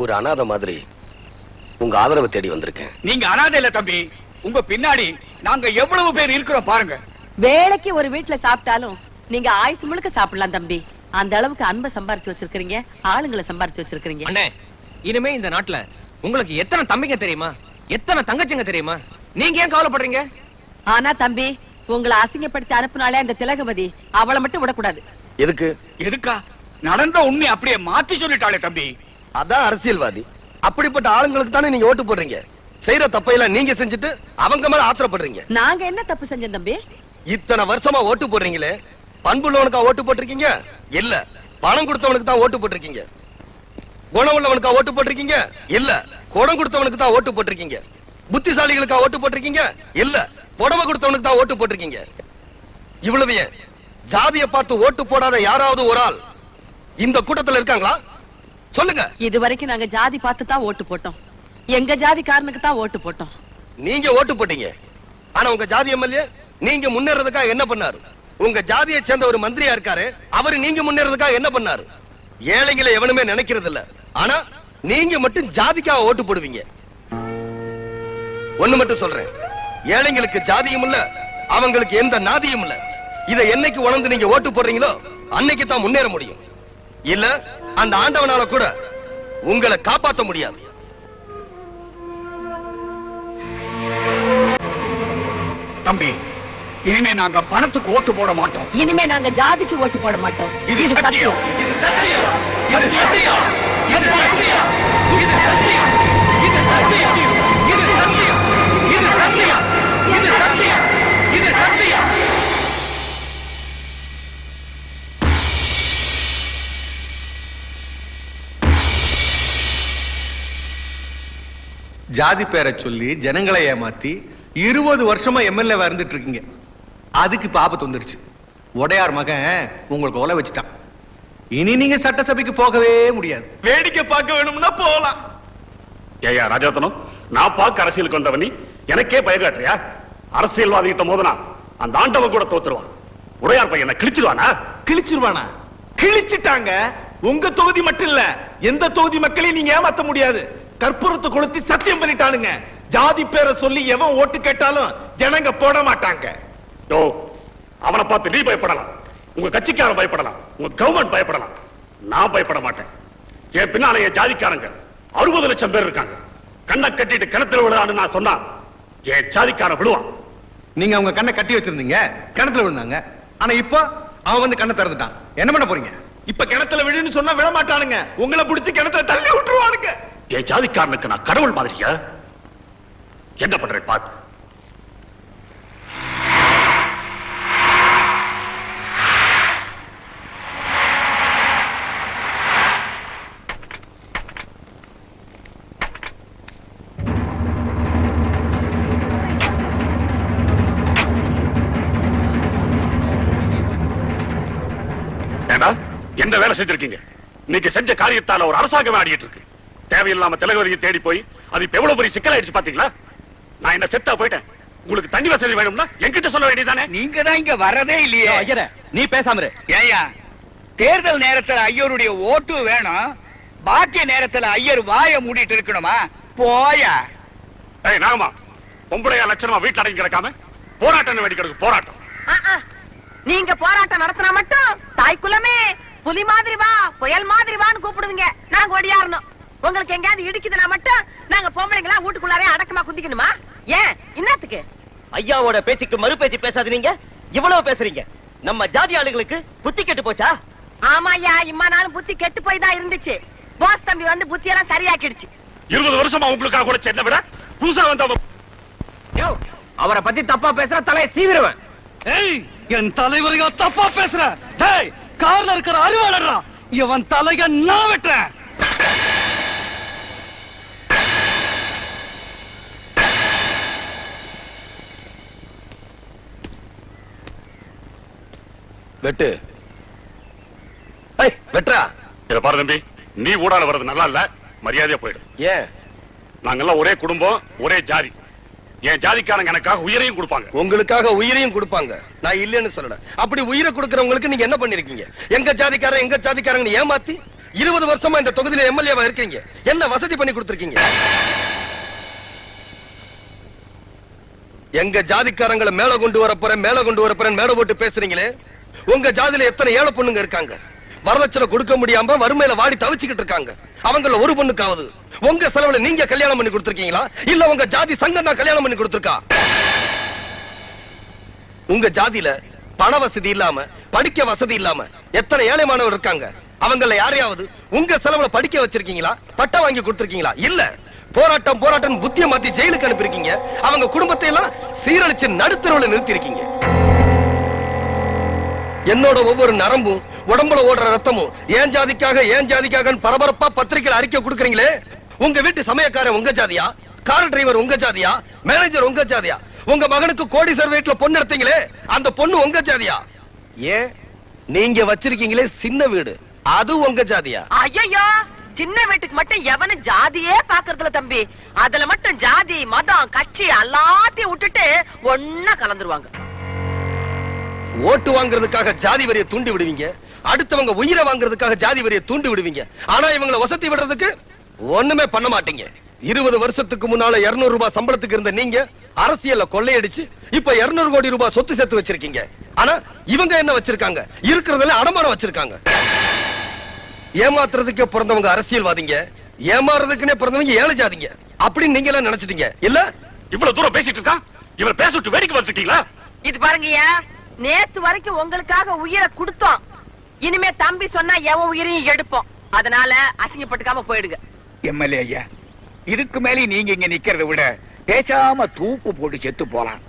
ஒரு அனாதை மாதிரி உங்க ஆதரவை தேடி வந்திருக்கேன். நீங்க அனாதை இல்ல தம்பி. உங்க பின்னாடி நாங்க எவ்வளவு பேர் இருக்கிறோம் பாருங்க. வேலைக்கு ஒரு வீட்டுல சாப்பிட்டாலும் நீங்க ஆயுசு முழுக்க சாப்பிடலாம் தம்பி. அந்த அளவுக்கு அன்பை சம்பாரிச்சு வச்சிருக்கீங்க ஆளுங்களை சம்பாரிச்சு வச்சிருக்கீங்க அண்ணே இனிமே இந்த நாட்டுல உங்களுக்கு எத்தனை தம்பிங்க தெரியுமா? எத்தனை தங்கச்சிங்க தெரியுமா? நீங்க ஏன் கவலைப்படுறீங்க? ஆனா தம்பி உங்களை அசிங்கப்படுத்தி அனுப்புனாலே அந்த திலகவதி அவளை மட்டும் விடக்கூடாது. எதுக்கு? எதுக்கா? நடந்த உண்மை அப்படியே மாத்தி சொல்லிட்டாளே தம்பி. அதான் அரசியல்வாதி. அப்படிப்பட்ட ஆளுங்களுக்கு தானே நீங்க ஓட்டு போடுறீங்க. செய்யற தப்பையெல்லாம் நீங்க செஞ்சுட்டு அவங்க மேல ஆத்திரப்படுறீங்க. நாங்க என்ன தப்பு செஞ்சோம் தம்பி? இத்தனை வருஷமா ஓட்டு போடுறீங்களே? பண்புள்ளவனுக்கா ஓட்டு போட்டிருக்கீங்க? இல்ல. பணம் கொடுத்தவனுக்கு தான் ஓட்டு போட்டிருக்கீங்க. குணம் உள்ளவனுக்கா ஓட்டு போட்டிருக்கீங்க? இல்ல. குடம் கொடுத்தவனுக்கு தான் ஓட்டு போட்டிருக்கீங்க. புத்திசாலிகளுக்கா ஓட்டு போட்டிருக்கீங்க? இல்ல. புடவை கொடுத்தவனுக்கு தான் ஓட்டு போட்டிருக்கீங்க. இவ்வளவு ஜாதியை பார்த்து ஓட்டு போடாத யாராவது ஒரு ஆள் இந்த கூட்டத்துல இருக்காங்களா? சொல்லுங்க. இது வரைக்கும் நாங்க ஜாதி பார்த்து தான் ஓட்டு போட்டோம். எங்க ஜாதிக்காரனுக்கு தான் ஓட்டு போட்டோம். நீங்க ஓட்டு போட்டீங்க. ஆனா உங்க ஜாதி எம்எல்ஏ நீங்க முன்னேறதுக்காக என்ன பண்ணாரு? உங்க ஜாதியை சேர்ந்த ஒரு மந்திரியா இருக்காரு அவரு நீங்க முன்னேறதுக்காக என்ன பண்ணாரு? ஏழைங்களை எவனுமே நினைக்கிறது இல்ல ஆனா நீங்க மட்டும் ஜாதிக்காக ஓட்டு போடுவீங்க. ஒண்ணு மட்டும் சொல்றேன். ஏழைங்களுக்கு ஜாதியும் இல்ல அவங்களுக்கு எந்த நாதியும் இல்ல. இதை என்னைக்கு உணர்ந்து நீங்க ஓட்டு போடுறீங்களோ அன்னைக்கு தான் முன்னேற முடியும். இல்ல அந்த ஆண்டவனால கூட உங்களை காப்பாத்த முடியாது. தம்பி இனிமே நாங்க பணத்துக்கு ஓட்டு போட மாட்டோம். இனிமே நாங்க ஜாதிக்கு ஓட்டு போட மாட்டோம். இது சத்தியம். இது சத்தியம். இது சத்தியம். இது சத்தியம். இது சத்தியம். ஜாதி பேரை சொல்லி ஜனங்களை ஏமாத்தி இருபது வருஷமா எம்எல்ஏ இருந்துட்டு இருக்கீங்க அதுக்கு இப்ப ஆபத்து வந்துருச்சு. உடையார் மகன் உங்களுக்கு ஒலை வச்சுட்டான். இனி நீங்க சட்டசபைக்கு போகவே முடியாது. வேடிக்கை பார்க்க வேணும்னா போகலாம் ஏயா ராஜாத்தனம் நான் பார்க்க அரசியலுக்கு வந்தவன் எனக்கே பயகாட்டுறியா அரசியல்வாதி கிட்ட மோதனா? அந்த ஆண்டவன் கூட தோத்துருவான். உடையார் பையனை கிழிச்சிருவானா? கிழிச்சிருவானா? கிழிச்சிட்டாங்க. உங்க தொகுதி மட்டும் இல்ல எந்த தொகுதி மக்களையும் நீங்க ஏமாத்த முடியாது. கற்பூரத்தை கொளுத்தி சத்தியம் பண்ணிட்டானுங்க. ஜாதி பேரை சொல்லி எவன் ஓட்டு கேட்டாலும் ஜனங்க போட மாட்டாங்க. யோ அவனை பார்த்து நீ பயப்படலாம். உங்க கட்சிக்காரன் பயப்படலாம். உங்க கவர்மெண்ட் பயப்படலாம். நான் பயப்பட மாட்டேன். என் பின்னால என் ஜாதிக்காரங்க அறுபது லட்சம் பேர் இருக்காங்க. கண்ணை கட்டிட்டு கிணத்துல விழுதான்னு நான் சொன்னா என் ஜாதிக்காரன் விழுவான். நீங்க அவங்க கண்ணை கட்டி வச்சிருந்தீங்க கிணத்துல விழுந்தாங்க. ஆனா இப்போ அவன் வந்து கண்ணை திறந்துட்டான். என்ன பண்ண போறீங்க? இப்ப கிணத்துல விழுன்னு சொன்னா விழ மாட்டானுங்க. உங்களை பிடிச்சி கிணத்துல தள்ளி விட்டுருவானுங்க. என் ஜாதிக்காரனுக்கு நான் கடவுள் மாதிரியா? என்ன பண்றேன் பாத்து என்ன வேலை செஞ்சிருக்கீங்க இன்னைக்கு செஞ்ச காரியத்தால ஒரு அரசாங்கம் ஆடிட்டு இருக்கு தேவையில்லாம திலகவதியை தேடி போய் அது இப்ப எவ்வளவு பெரிய சிக்கலாயிடுச்சு பாத்தீங்களா? நான் என்ன செத்தா போயிட்டேன். உங்களுக்கு தண்ணி வசதி வேணும்னா என்கிட்ட சொல்ல வேண்டியதானே நீங்க தான் இங்க வரதே இல்லையே. நீ பேசாம. ஏயா தேர்தல் நேரத்துல ஐயருடைய ஓட்டு வேணும். பாக்கிய நேரத்துல ஐயர் வாய மூடிட்டு இருக்கணுமா? போயா. ஏய் நாகமா பொம்பளையா லட்சணமா வீட்டுல அடங்கி கிடக்காம போராட்டம் வேண்டி கிடக்கு போராட்டம் நீங்க போராட்டம் நடத்தினா மட்டும் தாய் குலமே புலி மாதிரி வா புயல் மாதிரி வான்னு கூப்பிடுவீங்க நாங்க ஒடியாரணும். உங்களுக்கு எங்கேயாவது இடிக்குதுன்னா மட்டும் நாங்க பொம்பளைங்களா வீட்டுக்குள்ளாரே அடக்கமா குதிக்கணுமா ஏன்? என்னத்துக்கு? ஐயாவோட பேச்சுக்கு மறு பேச்சு பேசாத நீங்க. இவ்வளவு பேசுறீங்க. நம்ம ஜாதி ஆளுங்களுக்கு புத்தி கெட்டு போச்சா? ஆமாய்யா இம்மா நாளும் புத்தி கெட்டு போய் தான் இருந்துச்சு. போஸ் தம்பி வந்து புத்தி எல்லாம் சரியாக்கிடுச்சு. இருபது வருஷமா உங்களுக்காக கூட என்ன விட புதுசா யோ, அவரை பத்தி தப்பா பேசுற தலையை சீவிருவேன் ஏய் என் தலைவரையா தப்பா பேசுற. டேய் கார்ல இருக்கிற அறிவாளர்ரா இவன் தலைய நான் வெட்டுறேன். வெட்டு. வெட்டுறா. இத பாரு தம்பி நீ ஊடால வர்றது நல்லா இல்ல மரியாதையா போயிடு. ஏன்? நாங்கெல்லாம் ஒரே குடும்பம் ஒரே ஜாதி. என் ஜாதிக்காரங்க எனக்காக உயிரையும் கொடுப்பாங்க. உங்களுக்காக உயிரையும் கொடுப்பாங்க. நான் இல்லைன்னு சொல்லல. அப்படி உயிரை கொடுக்கறவங்களுக்கு நீங்க என்ன பண்ணிருக்கீங்க? எங்க ஜாதிக்காரன் எங்க ஜாதிக்காரங்க ஏமாத்தி இருபது வருஷமா இந்த தொகுதியில எம்எல்ஏவா இருக்கீங்க? என்ன வசதி பண்ணி கொடுத்திருக்கீங்க? எங்க ஜாதிக்காரங்களை மேல கொண்டு வர போறேன் மேல கொண்டு வர போறேன் மேல போட்டு பேசுறீங்களே? உங்க ஜாதியில எத்தனை ஏழை பொண்ணுங்க இருக்காங்க? வரதட்சணை கொடுக்க முடியாம வறுமையில வாடி தவிச்சுக்கிட்டு இருக்காங்க. அவங்கள ஒரு பொண்ணுக்காவது. உங்க செலவுல நீங்க கல்யாணம் பண்ணி கொடுத்துருக்கீங்களா? இல்ல உங்க ஜாதி சங்கம் தான் கல்யாணம் பண்ணி கொடுத்துருக்கா? உங்க ஜாதியில பண வசதி இல்லாம படிக்க வசதி இல்லாம எத்தனை ஏழை மாணவர் இருக்காங்க? அவங்கள யாரையாவது உங்க செலவுல படிக்க வச்சிருக்கீங்களா? பட்டம் வாங்கி கொடுத்துருக்கீங்களா? இல்ல. போராட்டம் போராட்டம் புத்திய மாத்தி ஜெயிலுக்கு அனுப்பியிருக்கீங்க. அவங்க குடும்பத்தை எல்லாம் சீரழிச்சு நடுத்தரவுல நிறுத்தி இருக்கீங்க என்னோட ஒவ்வொரு நரம்பும் உடம்புல ஓடுற ரத்தமும் ஏன் ஜாதிக்காக ஏன் ஜாதிக்காக பரபரப்பா பத்திரிகையில் அறிக்கை கொடுக்கறீங்களே? உங்க வீட்டு சமயக்காரன் உங்க ஜாதியா? கார் டிரைவர் உங்க ஜாதியா? மேனேஜர் உங்க ஜாதியா? உங்க மகனுக்கு கோடீஸ்வரர் வீட்டுல பொண்ணு எடுத்தீங்களே அந்த பொண்ணு உங்க ஜாதியா? ஏன்? நீங்க வச்சிருக்கீங்களே சின்ன வீடு. அது உங்க ஜாதியா? ஐயோ சின்ன வீட்டுக்கு மட்டும் எவனும் ஜாதியே பாக்குறதுல தம்பி. அதுல மட்டும் ஜாதி மதம் கட்சி எல்லாத்தையும் விட்டுட்டு ஒன்னா கலந்துருவாங்க. ஓட்டு வாங்குறதுக்காக ஜாதி வரியை தூண்டி விடுவீங்க. அடுத்தவங்க உயிரை வாங்குறதுக்காக ஜாதி வரியை தூண்டி விடுவீங்க. ஆனா இவங்களை வசதி விடுறதுக்கு ஒண்ணுமே பண்ண மாட்டீங்க. இருபது வருஷத்துக்கு முன்னால 200 ரூபாய் சம்பளத்துக்கு இருந்த நீங்க அரசியல்ல கொள்ளையடிச்சு இப்ப 200 கோடி ரூபாய் சொத்து சேர்த்து வச்சிருக்கீங்க. ஆனா இவங்க என்ன வச்சிருக்காங்க? இருக்கிறதுல அடமானம் வச்சிருக்காங்க. ஏமாத்துறதுக்கே பிறந்தவங்க அரசியல்வாதிங்க. ஏமாறுறதுக்குன்னே பிறந்தவங்க ஏழை ஜாதிங்க. அப்படின்னு நீங்க எல்லாம் நினைச்சிட்டீங்க. இல்ல? இவ்வளவு தூரம் பேசிட்டு இருக்கான் இவர் பேச விட்டு வேடிக்கை பார்த்துட்டீங்களா? இது பாருங்கய்யா நேத்து வரைக்கும் உங்களுக்காக உயிரை கொடுத்தோம். இனிமே தம்பி சொன்னா எவன் உயிரையும் எடுப்போம். அதனால அசிங்கப்பட்டுக்காம போயிடுங்க. எம்எல்ஏ ஐயா இதுக்கு மேலே நீங்க இங்க நிக்கிறதை விட பேசாம தூக்கு போட்டு செத்து போலாம்.